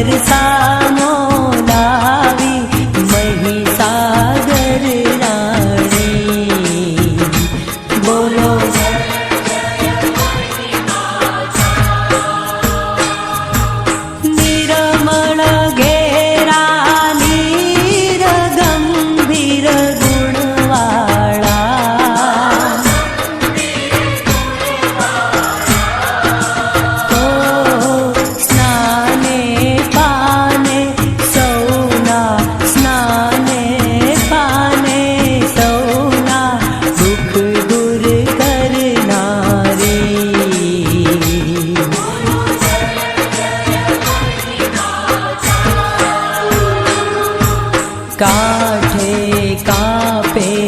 વરસાનો લાવી મહીસાગર રાણી બોલો કાઠે કાપે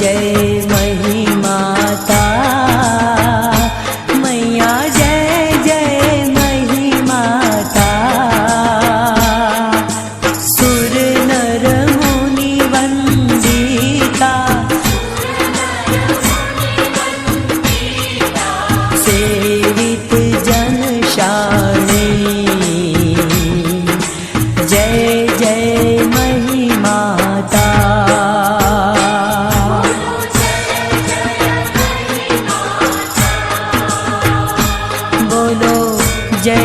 day.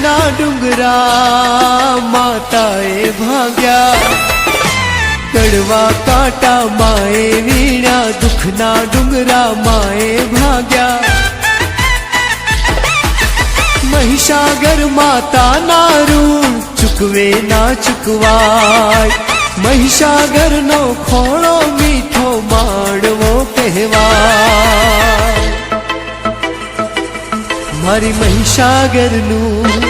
દુઃખના ડુંગરા માતાએ ભાગ્યા. કડવા કાંટા માએ વીણ્યા, દુઃખના ડુંગરા માએ ભાગ્યા. મહિષાગર માતાના ઋણ ચૂકવે ના ચૂકવાય. મહિષાગર નો ખોળો મીઠો માડવો કહેવાય. મારી મહિષાગરનું